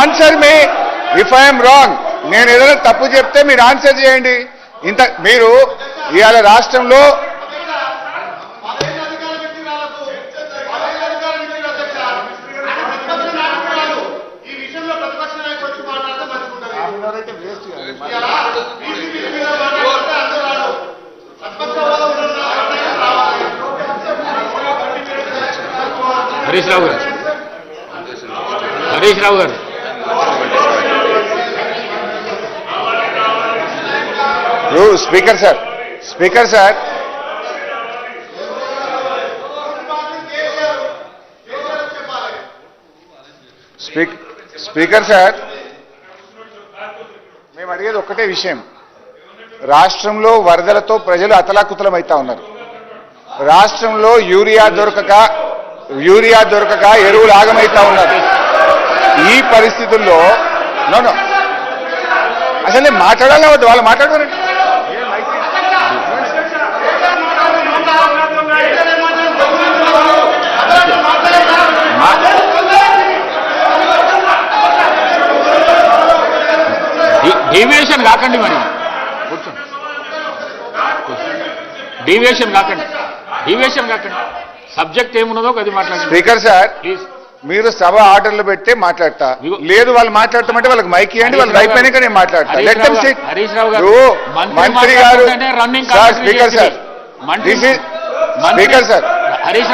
Answer me if I'm wrong నేను ఏదైనా తప్పు చెప్తే మీరు ఆన్సర్ చేయండి. ఇంత మీరు ఇవాళ రాష్ట్రంలో హరీష్ రావు గారు. హరీష్ రావు గారు. Speaker sir. Speaker sir. Speak speaker sir. మేము అడిగేది ఒక్కటే విషయం. రాష్ట్రంలో వరదలతో ప్రజలు అతలాకుతలమవుతా ఉన్నారు. రాష్ట్రంలో యూరియా దొరకక యూరియా దొరకక ఎరువులు ఆగమైతా ఉన్నారు. ఈ పరిస్థితుల్లో నో అసలు నేను వద్దు వాళ్ళు మాట్లాడుకోరండి డీవియేషన్ కాకండి మరి. కూర్చోండి. డీవియేషన్ కాకండి. డీవియేషన్ కాకండి. సబ్జెక్ట్ ఏమున్నదో అది మాట్లాడండి. Speaker sir please. మీరు సభ ఆర్డర్లు పెడితే మాట్లాడతా. లేదు వాళ్ళు మాట్లాడతామంటే వాళ్ళకి మైక్ ఇవ్వండి వాళ్ళు అయిపోయినాక నేను మాట్లాడతా. హరీష్ Let them రావు sit. గారు- హరీష్ రావు గారు. ఇప్పుడు మంత్రి గారు. Speaker sir. Speaker sir. Harish Rao